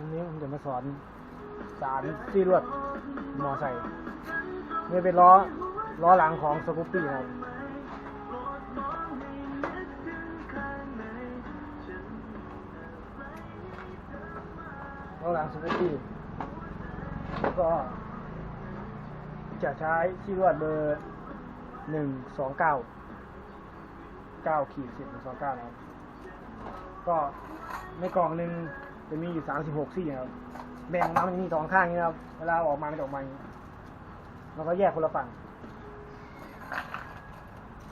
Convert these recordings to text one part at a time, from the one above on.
วันนี้ผมจะมาสอนสารซี่ลวดมอไซค์นี่เป็นล้อล้อหลังของสกูปปี้ครับล้อหลังสกูปปี้แล้วก็จะใช้ซี่ลวดเบอร์หนึ่งสองเก้าเก้าขีดสิบหนึ่งสองเก้านะครับก็ในกล่องหนึ่ง จะมีอยู่สามสิบหกซี่นะครับแบ่งมามันจะมีสองข้างนี้ครับ เวลาออกมามันจะออกมาอย่างนี้แล้วก็แยกคนละฝั่ง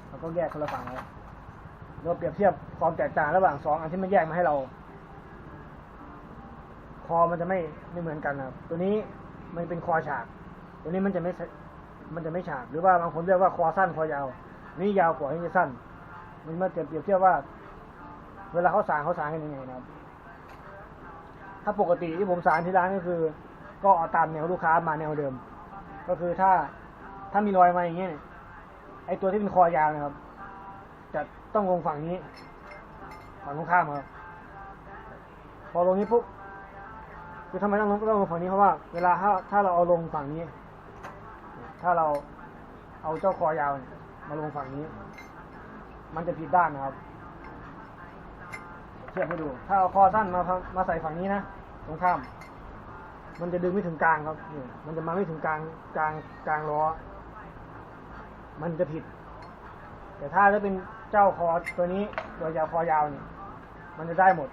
แล้วก็แยกคนละฝั่งครับเราเปรียบเทียบความแตกต่างระหว่างสองอันที่มันแยกมาให้เรา คอมันจะไม่ไม่เหมือนกันครับ ตัวนี้มันเป็นคอฉาก ตัวนี้มันจะไม่ มันจะไม่ฉาก หรือว่าบางคนเรียกว่าคอสั้นคอยาว นี่ยาวกว่านี่จะสั้น มันมาเปรียบเทียบว่า เวลาเขาสางเขาสางกันยังไงนะครับ ถ้าปกติที่ผมสางที่ร้านก็คือ ก็เอาตามแนวลูกค้ามาแนวเดิม ก็คือถ้าถ้ามีรอยมาอย่างเงี้ยไอตัวที่เป็นคอยาวนะครับ จะต้องลงฝั่งนี้ฝั่งตรงข้ามครับ พอลงนี้ปุ๊บคือทำไมต้องลงต้องลงฝั่งนี้เพราะว่าเวลาถ้าถ้าเราเอาลงฝั่งนี้ ถ้าเราเอาเจ้าคอยาวมาลงฝั่งนี้ มันจะผิดด้านนะครับ ทียบให้ดู ถ้าเอาคอสั้นมามาใส่ฝั่งนี้นะตรงข้าม มันจะดึงไม่ถึงกลางครับนี่มันจะมาไม่ถึงกลางกลางกลางล้อ มันจะผิด แต่ถ้าถ้าเป็นเจ้าคอตัวนี้ตัวยาวคอยาวนี่มันจะได้หมด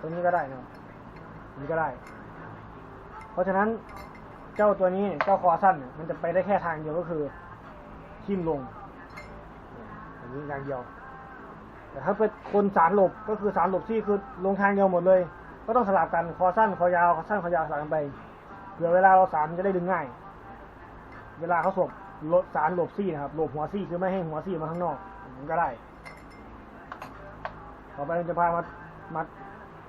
ตัวนี้ก็ได้นะครับอันนี้ก็ได้ เพราะฉะนั้นเจ้าตัวนี้เจ้าคอสั้น มันจะไปได้แค่ทางเดียวก็คือทิ่มลงอันนี้อย่างเดียว แต่ถ้าเป็นคนสารหลบก็คือสารหลบที่คือลงทางเดียวหมดเลย ก็ต้องสลับกันคอสั้นคอยาวคอสั้นคอยาวสลับกันไปเผื่อเวลาเราสารมันจะได้ดึงง่าย เวลาเขาสบลดสารหลบซี่นะครับหลบหัวซี่คือไม่ให้หัวซี่มาข้างนอกมันก็ได้ ต่อไปเราจะพามามา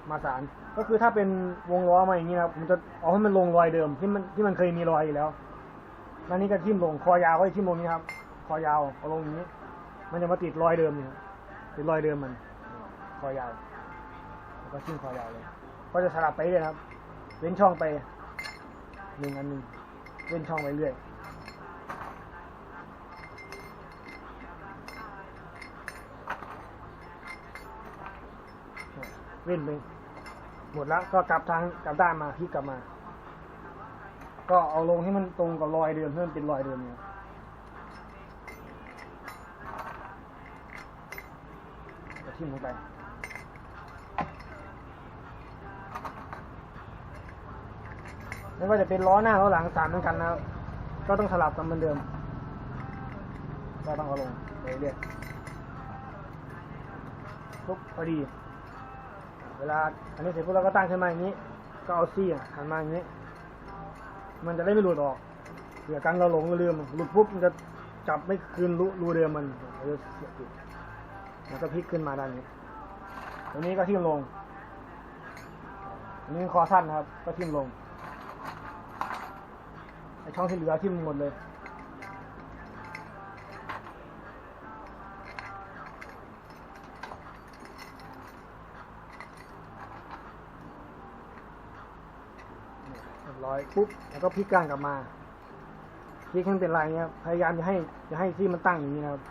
มาสารก็คือถ้าเป็นวงล้อมาอย่างนี้นะครับผมจะเอาให้มันลงรอยเดิมที่มันที่มันเคยมีรอยอยู่แล้วแล้วนี่ก็ทิ่มลงคอยาวก็ทิ่มลงนี้ครับ คอยาวเอาลงอย่างนี้ มันจะมาติดรอยเดิมเนี่ย ติดรอยเดิมมัน คอยาวแล้วก็ทิ่มคอยาวเลย ก็จะสลับไปเรื่อยครับ เว้นช่องไปหนึ่งอันหนึ่งเว้นช่องไปเรื่อยเว้นไปหมดแล้วก็กลับทางกลับด้านมาพลิกกลับมา ก็เอาลงให้มันตรงกับรอยเดิมให้มันเป็นรอยเดิมเนี่ย ทิ่มลงไปไม่ว่าจะเป็นล้อหน้าล้อหลังสามเหมือนกันนะครับ ก็ต้องสลับกันเหมือนเดิม ก็ต้องเอาลงไปเรื่อยปุ๊บพอดี เวลาอันนี้เสร็จปุ๊บเราก็ตั้งขึ้นมาอย่างนี้ ก็เอาซี่อะหันมาอย่างนี้ มันจะได้ไม่หลุดออกเผื่อกันเราหลงเราลืมหลุดปุ๊บมันจะจับไม่คืนรูเดิมมันเราจะเสียบติด แล้วก็พลิกขึ้นมาด้านนี้ ตรงนี้ก็ทิ่มลง อันนี้คอสั้นนะครับ ก็ทิ่มลง ไอช่องที่เหลือทิ่มหมดเลยร้อยปุ๊บแล้วก็พลิกกลางกลับมาพลิกให้นเป็นลายเนี้ยพยายามจะให้จะให้ที่มันตั้งอย่างนี้นะครับ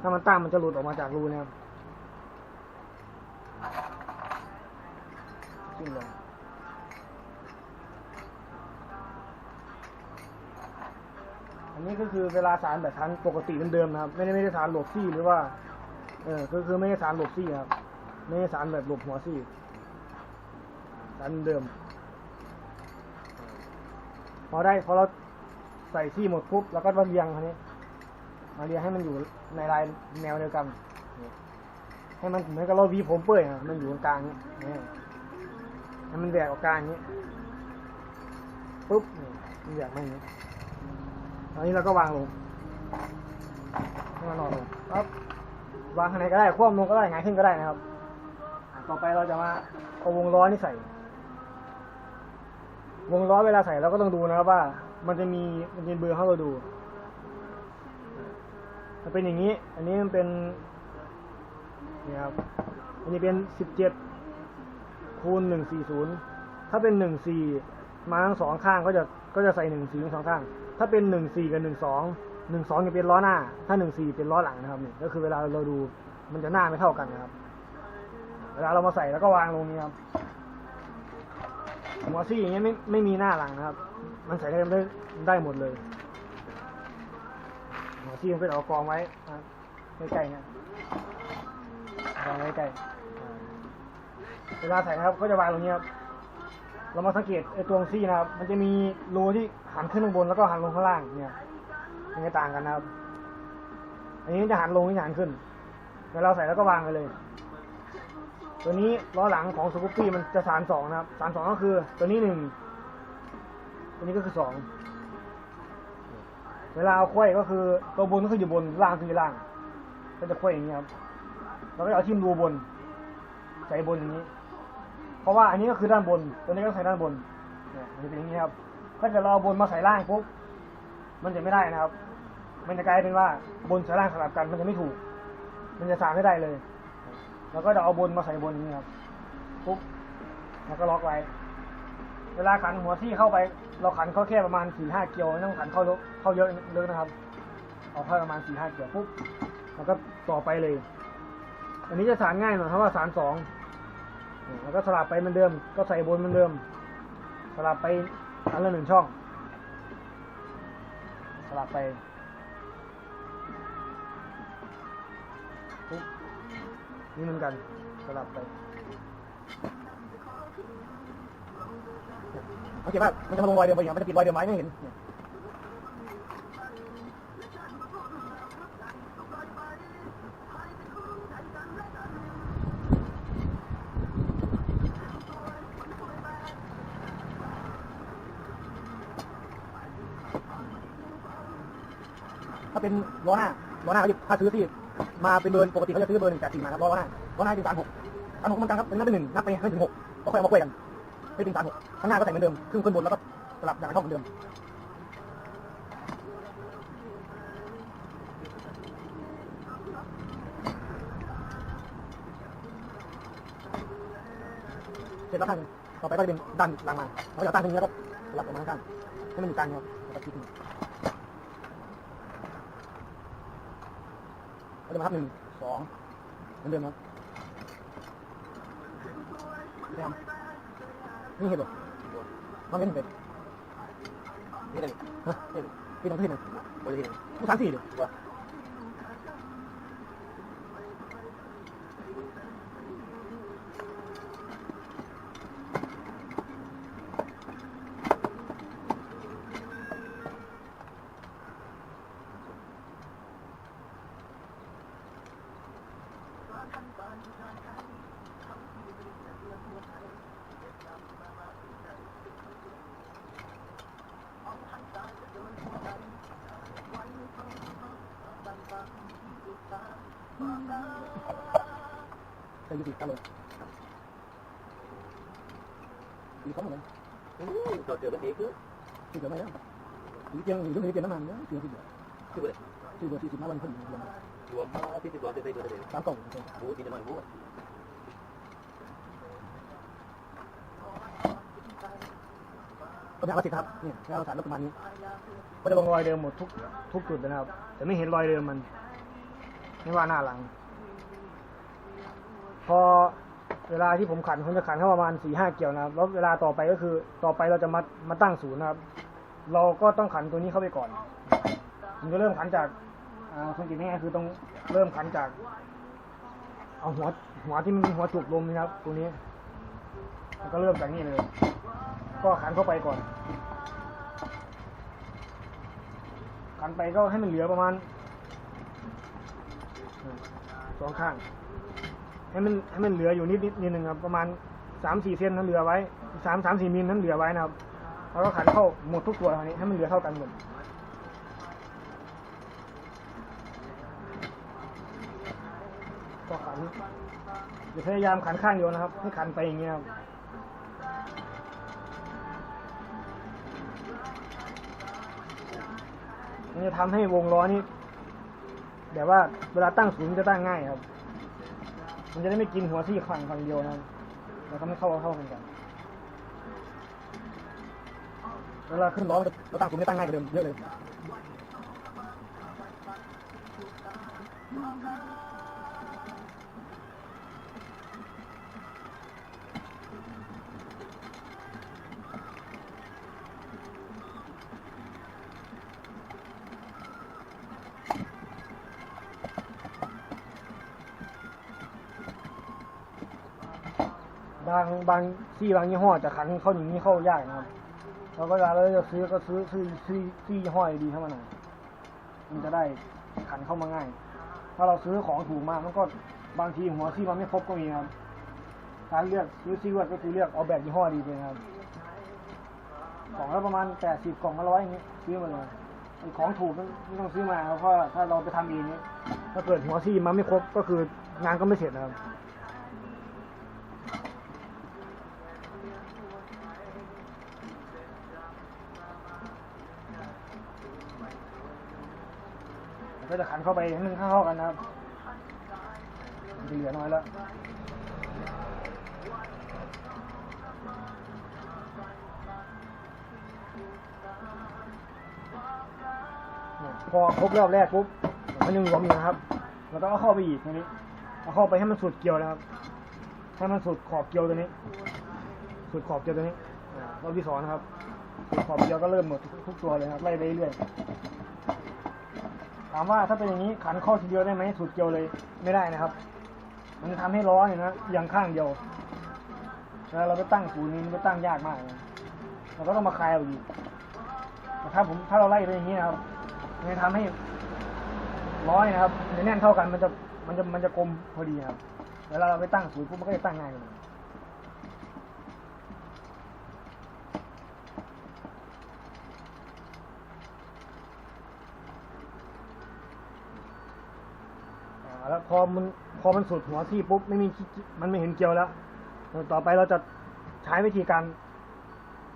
ถ้ามันตั้งมันจะหลุดออกมาจากรูนะครับขึ้นลงอันนี้ก็คือเวลาสารแบบสารปกติเดิมๆนะครับ ไม่ได้ไม่ได้สารหลบซี่หรือว่า เออก็คือไม่ได้สารหลบซี่ครับ ไม่ได้สารแบบหลบหัวซี่สารเดิม พอได้พอเราใส่ที่หมดปุ๊บเราก็มาเรียงคันนี้ มาเรียงให้มันอยู่ ในลายแนวเดียวกัน ให้มันเหมือนกับเราวีผมเปื่อยอะมันอยู่ตรงกลางนี้ให้มันแหวกออกกลางนี้ปุ๊บนี่มันแหวกมาอย่างนี้ตอนนี้เราก็วางลงให้มันนอนลงปั๊บวางข้างในก็ได้คว่ำลงก็ได้หงขึ้นก็ได้นะครับ ต่อไปเราจะมาเอาวงล้อนี่ใส่ วงล้อเวลาใส่เราก็ต้องดูนะครับว่า มันจะมีมันจะเบอร์ให้เราดู มันเป็นอย่างนี้ อันนี้มันเป็นนี่ครับ อันนี้เป็นสิบเจ็ดคูณหนึ่งสี่ศูนย์ถ้าเป็นหนึ่งสี่มาทั้งสองข้างก็จะก็จะใส่หนึ่งสี่ทั้งสองข้าง ถ้าเป็นหนึ่งสี่กับหนึ่งสองหนึ่งสองจะเป็นล้อหน้า ถ้าหนึ่งสี่เป็นล้อหลังนะครับนี่ก็คือเวลาเราดูมันจะหน้าไม่เท่ากันนะครับ เวลาเรามาใส่แล้วก็วางลงนี้ครับหัวซี่อย่างเงี้ยไม่ไม่มีหน้าหลังนะครับ มันใส่ได้ได้ได้หมดเลย หัวซี่มันก็จะเอากองไว้นะครับใกล้ๆเนี่ยกองไว้ใกล้อ่เวลาใส่นะครับ ก็จะวางตรงนี้ครับ เรามาสังเกตไอ้ตัวซี่นะครับ มันจะมีรูที่หันขึ้นข้างบนแล้วก็หันลงข้างล่างเนี่ยมันจะต่างกันนะครับ อันนี้จะหันลงนี่หันขึ้นเวลาเราใส่แล้วก็วางไปเลย ตัวนี้ล้อหลังของสกูปปี้มันจะสารสองนะครับสารสองก็คือ ตัวนี้หนึ่งตัวนี้ก็คือสอง เวลาเอาควยก็คือตัวบนก็คืออยู่บนล่างคืออยู่ล่าง ก็จะควยอย่างนี้ครับเราก็เอาทิ่มรูบนใส่บนอย่างนี้ เพราะว่าอันนี้ก็คือด้านบน ตัวนี้ก็ใส่ด้านบนเนี่ยมันจะเป็นอย่างนี้ครับ ถ้าเกิดเราเอาบนมาใส่ล่างปุ๊บมันจะไม่ได้นะครับ มันจะกลายเป็นว่าบนใส่ล่างสลับกันมันจะไม่ถูก มันจะสานไม่ได้เลย แล้วก็จะเอาบนมาใส่บนนี้ครับปุ๊บแล้วก็ล็อกไว้ เวลาขันหัวที่เข้าไป เราขันเข้าแค่ประมาณสี่ห้าเกียวไม่ต้องขันเข้าเยอะเข้าเยอะเยอะนะครับเอาเข้าประมาณสี่ห้าเกียวปุ๊บแล้วก็ต่อไปเลย อันนี้จะสานง่ายหน่อยเพราะว่าสานสองแล้วก็สลับไปเหมือนเดิม ก็ใส่บนเหมือนเดิม สลับไปอันละหนึ่งช่อง สลับไปปุ๊บนี่เหมือนกันสลับไป โอเคว่ามันจะมาลงรอยเดิมไปอย่างมันจะปิดรอยเดิมไหมไม่เห็นถ้าเป็นล้อหน้าล้อหน้าเขาจะถ้าซื้อที่มาเป็นเบอร์ปกติเขาจะซื้อเบอร์หนึ่งแปดสี่มาครับล้อหน้าล้อหน้าเป็นสามหกสามหกมือนกันครับเป็นนับเป็นหนึ่งนับไปให้ถึงหกก็ค่อยเอามาคุยกัน ไม่เป็นสามหกข้างหน้าก็ใส่เหมือนเดิมครึ่งขึ้นบนแล้วก็สลับอย่างเท่าเหมือนเดิมเสร็จแล้วข้างต่อไปก็จะเป็นด้านหลังมาเราจะตั้งตรงนี้แล้วก็สลับออกมาข้างให้มันอยู่กลางครับแล้วก็คิดหนึ่งก็จะมาทับหนึ่งสองเหมือนเดิมครับ ไม่ทำนี่เห็นหรอมันเป็ เห็ดนี่เลยฮะนี่พี่ต้องที่หนึ่งโอ้ยที่หนึ่งผู้สามสี่เดี๋ยวจะยุติกันเลยอีกสองเหมือนกัน Rồi chờ bất kỳ cứ สี่เดือนไม่แล้วอีกเพียงอยู่ตรงนี้เปลี่ยนน้ำมันเนี่ยเปลี่ยนสี่เดือน Cứ vậy สี่เดือนสี่สิบห้าวันขึ้น Chùa có cái chùa từ đây từ đây สามกล่อง Bố thì là bố ก็จะเอาสิครับเนี่ยแล้วเอาสารรถประมาณนี้ก็จะลงรอยเดิมหมดทุกทุกจุดเลยนะครับ แต่ไม่เห็นรอยเดิมมัน ไม่ว่าหน้าหลัง พอเวลาที่ผมขันผมจะขันแค่ประมาณสี่ห้าเกี่ยวนะครับแล้วเวลาต่อไปก็คือต่อไปเราจะมามาตั้งศูนย์นะครับ เราก็ต้องขันตัวนี้เข้าไปก่อนผมจะเริ่มขันจากอ่าสังเกตง่ายๆคือต้องเริ่มขันจาก เอาหัวหัวที่มันหัวจุกลมนะครับ ตัวนี้แล้วก็เริ่มจากนี่เลย ก็ขันเข้าไปก่อน ขันไปก็ให้มันเหลือประมาณสองข้าง ให้มันให้มันเหลืออยู่นิดนิดนิดนึงครับ ประมาณสามสี่เซนนั้นเหลือไว้สามสามสี่มิลนั้นเหลือไว้นะครับแล้วก็ขันเข้าหมดทุกตัวคราวนี้ให้มันเหลือเท่ากันหมดก็ขันอย่าพยายามขันข้างเดียวนะครับ ให้ขันไปอย่างเงี้ยครับมันจะทำให้วงล้อนี้แบบว่าเวลาตั้งศูนย์จะตั้งง่ายครับ มันจะได้ไม่กินหัวที่ฝั่งฝั่งเดียวนะแล้วก็ไม่เข้าเข้ากันกันเวลาขึ้นล้อเราตั้งกลุ่มได้ตั้งง่ายกว่าเดิมเยอะเลย บางบางที่บางยี่ห้อจะขันเข้าอย่างนี้เข้ายากนะครับเราก็เวลาเราจะซื้อก็ซื้อซื้อซื้อซี่ยี่ห้อดีเข้ามาหน่อยมันจะได้ขันเข้ามาง่าย ถ้าเราซื้อของถูกมากมันก็บางทีหัวซี่มันไม่ครบก็มีครับการเลือกซื้อซี่ก็คือเลือกเอาแบบยี่ห้อดีไปนะครับกล่องละประมาณแปดสิบกล่องละร้อยอย่างนี้ซื้อมาเลยของถูกไม่ต้องซื้อมาเพราะว่าถ้าเราไปทำเองนี่ยถ้าเกิดหัวซี่มันไม่ครบก็คืองานก็ไม่เสร็จนะครับ จะขันเข้าไปให้มันเข้ากันนะครับจะเหลือน้อยแล้วพอครบรอบแรกปุ๊บมันยังหลวมอยู่นะครับเราต้องเอาเข้าไปอีกตรงนี้เอาเข้าไปให้มันสุดเกลียวนะครับให้มันสุดขอบเกลียวตัวนี้ สุดขอบเกลียวตัวนี้อ่ารอบที่สองนะครับ สุดขอบเกลียวก็เริ่มหมดทุกตัวเลยครับไล่ไปเรื่อยามว่าถ้าเป็นอย่างนี้ขันข้าทีเดียวได้ไหมสุดเกียวเลยไม่ได้นะครับ มันจะทำให้ล้อเนี่ยนะเอียงข้างเดียวแล้วเราไปตั้งศูนย์นี้มันไปตั้งยากมากเลยเราก็ต้องมาคลายเอาอีกแต่ถ้าผมถ้าเราไล่ไปอย่างนี้นะครับมันจะทำให้ล้อเนี่ยนะครับมันแน่นเท่ากันมันจะมันจะมันจะกลมพอดีครับเวลาเราไปตั้งศูนย์ปุ๊บมันก็จะตั้งง่ายเลย อ่าแล้ว พอมันพอมันสุดหัวที่ปุ๊บไม่มีมันไม่เห็นเกลียวแล้ว ต่อไปเราจะใช้วิธีการ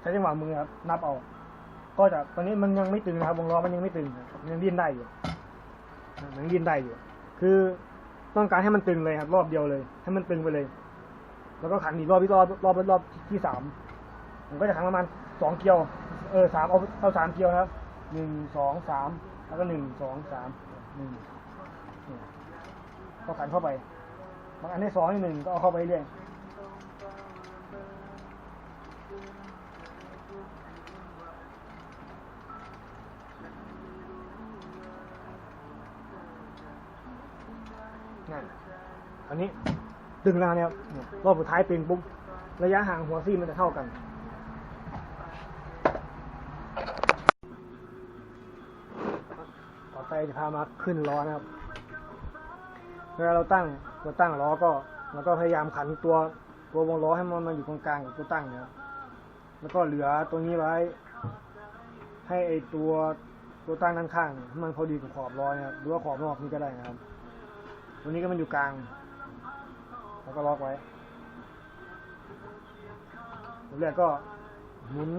ใช้จังหวะมือครับนับเอาก็จะตอนนี้มันยังไม่ตึงนะครับวงล้อมันยังไม่ตึงยังดิ้นได้อยู่มันยังดิ้นได้อยู่ คือต้องการให้มันตึงเลยครับ รอบเดียวเลย ให้มันตึงไปเลย แล้วก็ขันอีกรอบที่รอบรอบรอบที่สามผมก็จะขันประมาณสองเกลียว เออสามเอาเอาสามเกลียวนะครับหนึ่งสองสามแล้วก็หนึ่งสองสามหนึ่ง ก็ขันเข้าไป บางอันที่สองที่หนึ่งก็เอาเข้าไปเรื่อยนั่นอันนี้ดึงแล้วเนี่ยรอบสุดท้ายเป็นปุ๊บระยะห่างหัวซี่มันจะเท่ากัน ต่อไปจะพามาขึ้นล้อนะครับ เวลาเราตั้งตัวตั้งล้อก็เราก็พยายามขันตัวตัววงล้อให้มันมาอยู่ตรงกลางกับตัวตั้งเนะครับแล้วก็เหลือตรงนี้ไว้ ให้ไอตัวตัวตั้งด้านข้างให้มันพอดีกับขอบล้อเนะครับหรือว่าขอบนอกนี่ก็ได้นะครับ ตัวนี้ก็มันอยู่กลาง แล้วก็ล็อกไว้ตัวแรกก็หมุน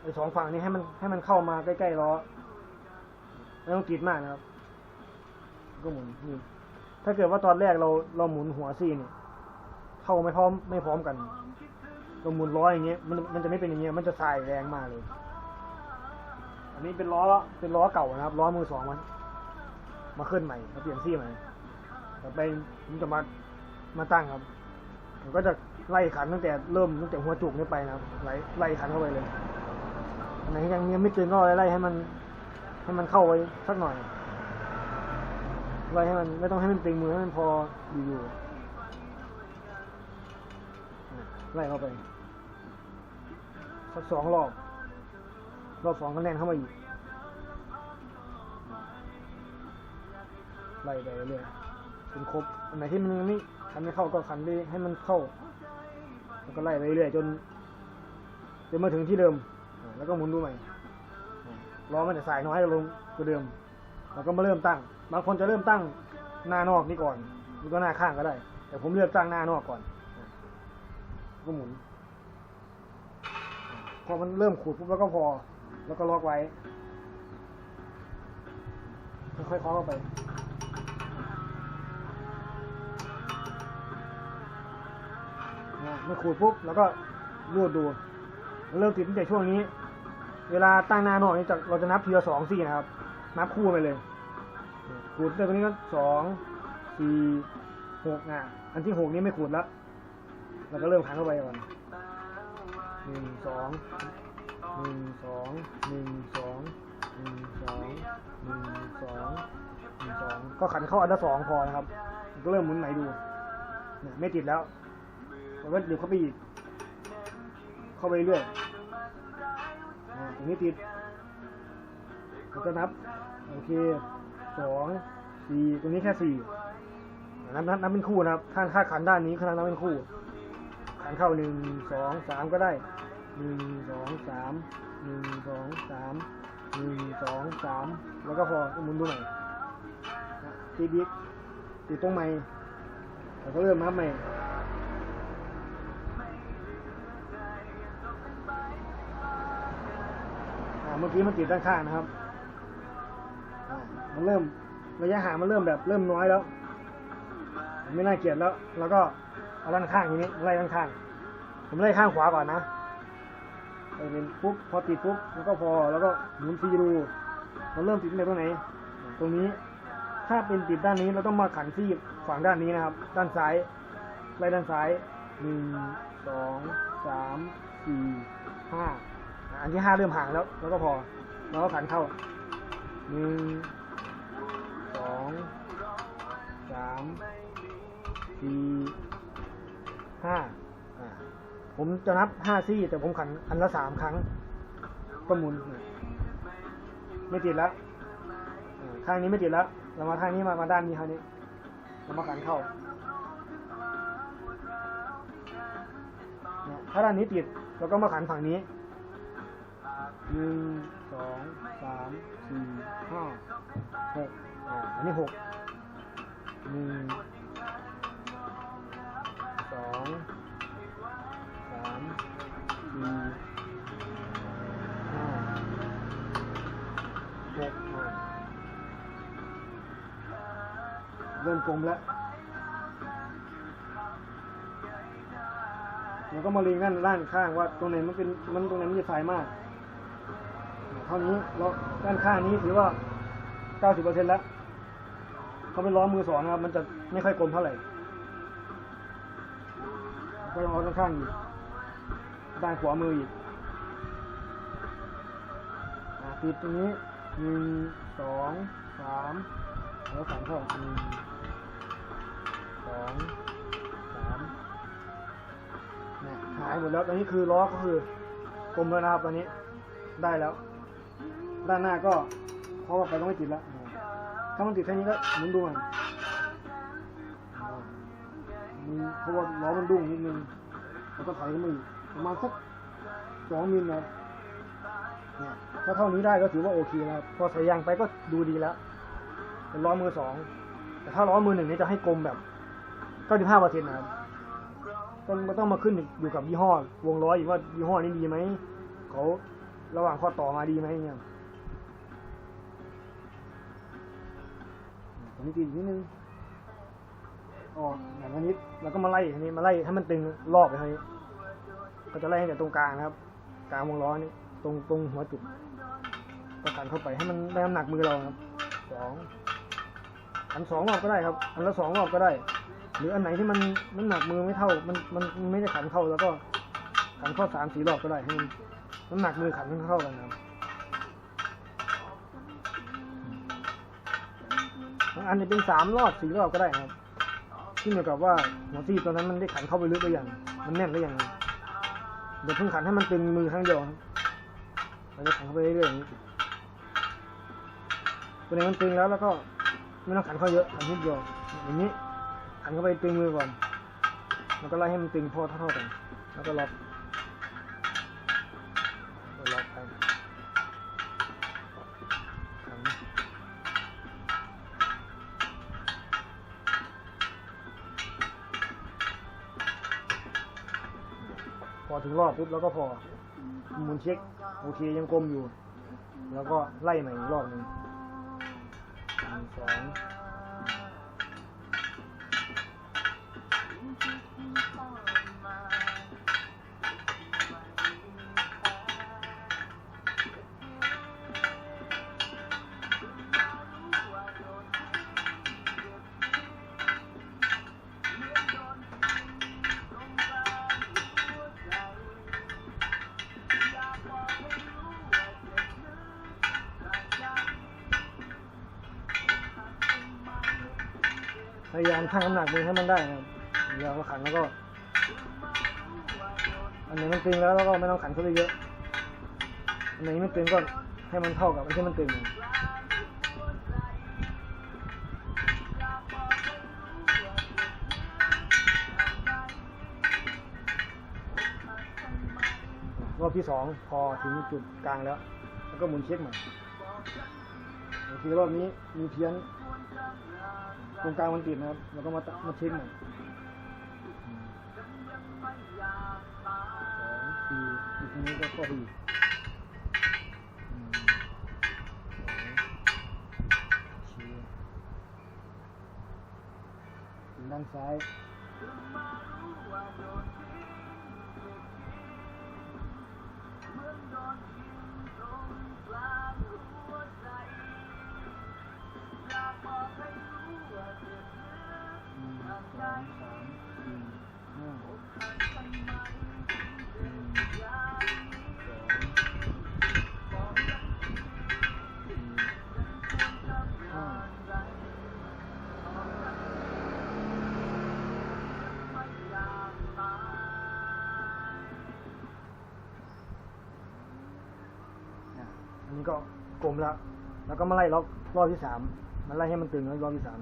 ไอสองฝั่งนี้ให้มันให้มันเข้ามาใกล้ๆล้อไม่ต้องกรีดมากนะครับ ก็หมุนนี่ ถ้าเกิดว่าตอนแรกเราเราหมุนหัวซี่เนี่ยเข้าไม่พร้อมไม่พร้อมกันเราหมุนล้ออย่างเงี้ยมันมันจะไม่เป็นอย่างเงี้ยมันจะสายแรงมากเลย อันนี้เป็นล้อเป็นล้อเก่านะครับล้อมือสองมันมาขึ้นใหม่มาเปลี่ยนซี่ใหม่ต่อไปผมจะมามาตั้งครับผมก็จะไล่ขันตั้งแต่เริ่มตั้งแต่หัวจุกนี้ไปนะครับไล่ไล่ขันเข้าไปเลยอันไหนยังยังไม่ตึงก็ไล่ให้มันให้มันเข้าไว้สักหน่อย ไล่ให้มันไม่ต้องให้มันตึงมือให้มันพออยู่อยู่ไล่เข้าไปสักสองรอบ รอบสองก็แน่นเข้ามาอีกไล่ไปเรื่อยจนครบอันไหนที่มันยังไม่คันไม่เข้าก็คันไปให้มันเข้า แล้วก็ไล่ไปเรื่อยจนจนมาถึงที่เดิม แล้วก็หมุนดูใหม่อ่าล้อมันจะสายน้อยลงกว่าเดิม แล้วก็มาเริ่มตั้ง บางคนจะเริ่มตั้งหน้านอกนี่ก่อนหรือก็หน้าข้างก็ได้ แต่ผมเลือกตั้งหน้านอกก่อนก็หมุน พอมันเริ่มขูดปุ๊บแล้วก็พอ แล้วก็ล็อกไว้ค่อยๆเคาะเข้าไปอ่าไม่ขูดปุ๊บแล้วก็รูดดู เริ่มติดตั้งแต่ช่วงนี้ เวลาตั้งหน้านอกนี่จะเราจะนับทีละสองสี่นะครับ นับคู่ไปเลย ขูดเสร็จตรงนี้ก็สองสี่หกอะ อันที่หกนี้ไม่ขูดแล้วเราก็เริ่มขันเข้าไปก่อนหนึ่งสองหนึ่งสองหนึ่งสองหนึ่งสองหนึ่งสองหนึ่งสองก็ขันเข้าอันละสองพอนะครับ ก็เริ่มหมุนใหม่ดูเนี่ยไม่ติดแล้วเราก็ดี๋ยวเข้าไปอีก เข้าไปเรื่อยอ่าตรงนี้ติดเราก็นับ โอเค สองสี่ตรงนี้แค่สี่นับนับนับเป็นคู่นะครับถ้าถ้าขันด้านนี้ขนาดนับเป็นคู่ ขันเข้าหนึ่งสองสามก็ได้หนึ่งสองสามหนึ่งสองสามหนึ่งสองสามแล้วก็พอหมุนดูใหม่นะติดอีกติดตรงใหม่แล้วก็เริ่มนับใหม่เมื่อกี้มันติดด้านข้างนะครับ มันเริ่ม ระยะห่างมันเริ่มแบบเริ่มน้อยแล้ว ไม่น่าเกลียดแล้ว แล้วก็เอาด้านข้างทีนี้ไล่ด้านข้าง ผมไล่ข้างขวาก่อนนะไปเป็นปุ๊บพอติดปุ๊บแล้วก็พอแล้วก็หมุนซีดูมันเริ่มติดในตรงไหน ตรงนี้ถ้าเป็นติดด้านนี้เราต้องมาขันซีฝั่งด้านนี้นะครับ ด้านซ้ายไล่ด้านซ้ายหนึ่งสองสามสี่ห้าอันที่ห้าเริ่มห่างแล้ว แล้วก็พอ แล้วก็ขันเข้าหนึ่ง องสามสี่ห้าผมจะนับห้าซี่แต่ผมขันอันละสามครั้ง ก็หมุน ไม่ติดแล้วอ่าข้างนี้ไม่ติดแล้ว เรามาข้างนี้มามาด้านนี้คราวนี้เรามาขันเข้าถ้าด้านนี้ติดเราก็มาขันฝั่งนี้หนึ่งสองสามสี่ห้าหก อ่าอันนี้หกหนึ่งสองสามสี่ห้าหกอ่าเริ่มกลมแล้วแล้วก็มาเรียงด้านด้านข้างว่าตรงไหนมันเป็นมันตรงไหนมันจะสายมากเท่านี้ล้อด้านข้างนี้ถือว่า 90%แล้ว เขาเป็นล้อมือสองนะครับ มันจะไม่ค่อยกลมเท่าไหร่ก็ต้องเอาด้านข้างอีกด้านขวามืออีกอะติดตรงนี้หนึ่งสองสามแล้วสามเข้าหนึ่งสองสามเนี่ยหายหมดแล้วตอนนี้คือล้อก็คือกลมแล้วนะครับตอนนี้ได้แล้ว ด้านหน้าก็เพราะว่าไปต้องไม่ติดแล้ว ถ้ามันติดแค่นี้ก็หมุนดูมันมันเพราะว่าล้อมันดุ้งนิดนึงแล้วก็ถอยขึ้นมาอีกประมาณสักสองมิลนะเนี่ยถ้าเท่านี้ได้ก็ถือว่าโอเคแล้วพอใส่ยางไปก็ดูดีแล้วเป็นล้อมือสองแต่ถ้าล้อมือหนึ่งนี่จะให้กลมแบบเก้าสิบห้าเปอร์เซ็นต์นะครับต้องมันต้องมาขึ้นอยู่กับยี่ห้อ วงล้ออีกว่ายี่ห้อนี้ดีไหมเขาระหว่างข้อต่อมาดีไหมเนี่ย ผมมีตีอีกนิดนึงอ๋ออย่างนี้แล้วก็มาไล่ทีนี้มาไล่ให้มันตึงรอบไปทีนี้ก็จะไล่ให้แต่ตรงกลางนะครับ กลางวงล้อนี่ตรงตรงหัวจุดก็ขันเข้าไปให้มันได้น้ำหนักมือเราครับสองอันสองรอบก็ได้ครับ อันละสองรอบก็ได้ หรืออันไหนที่มันน้ำหนักมือไม่เท่า มันมันไม่ได้ขันเข้าแล้วก็ขันเข้าสามสี่รอบก็ได้ให้มันน้ำหนักมือขันเข้ากันนะครับ บางอันจะเป็นสามรอบสี่รอบก็ได้ครับขึ้นอยู่กับว่าหัวซีตัวนั้นมันได้ขันเข้าไปลึกหรือยังมันแน่นหรือยังเดี๋ยวเพิ่งขันให้มันตึงมือครั้งเดียวครับเราจะขันเข้าไปเรื่อยๆอย่างนี้ตัวไหนมันตึงแล้วแล้วก็ไม่ต้องขันเข้าเยอะขันนิดเดียวอย่างนี้ขันเข้าไปตึงมือก่อนแล้วก็ไล่ให้มันตึงพอเท่าๆกันแล้วก็ล็อก ถึงรอบปุ๊บแล้วก็พอหมุนเช็คโอเคยังกลมอยู่ แล้วก็ไล่ใหม่อีกรอบหนึ่งหนึ่งสอง ยายามชั่งน้ำหนักมือให้มันได้นะครับแล้วก็ขันแล้วก็ อันไหนมันตึงแล้วแล้วก็ไม่ต้องขันเข้าไปเยอะอันไหนไม่ตึงก็ให้มันเท่ากับอันที่มันตึงรอบที่สองพอถึงจุดกลางแล้ว แล้วก็หมุนเช็คใหม่บางทีรอบนี้มีเพี้ยน ตรงกลางมันติดนะครับ แล้วก็มาตมาเช็คหม่อืมสองสี่อีกทีนี้ก็ก็ดีอืมสองชี้ถึงด้านซ้าย อันนี้ก็กลมแล้วแล้วก็มาไล่ล็อกรอบที่สามมาไล่ให้มันตึงแล้วรอบที่สาม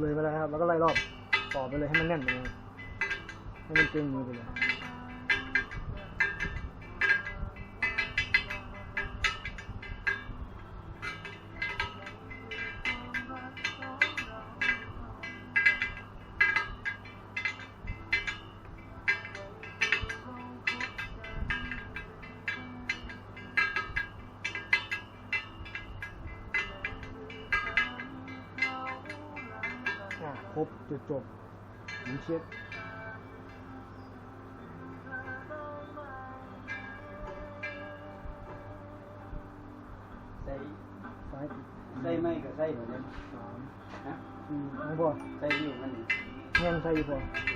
เลยไปแล้วครับ แล้วก็ไล่รอบต่อไปเลยให้มันแน่นไปเลยให้มันเก่งมือไปเลย เช็คใส่ซ้ายติดใส่ไม่ก็ใส่เหมือนกันสามนะสี่ไม่พอใส่อยู่มันนี่แง่นใส่อีกพอเรียบ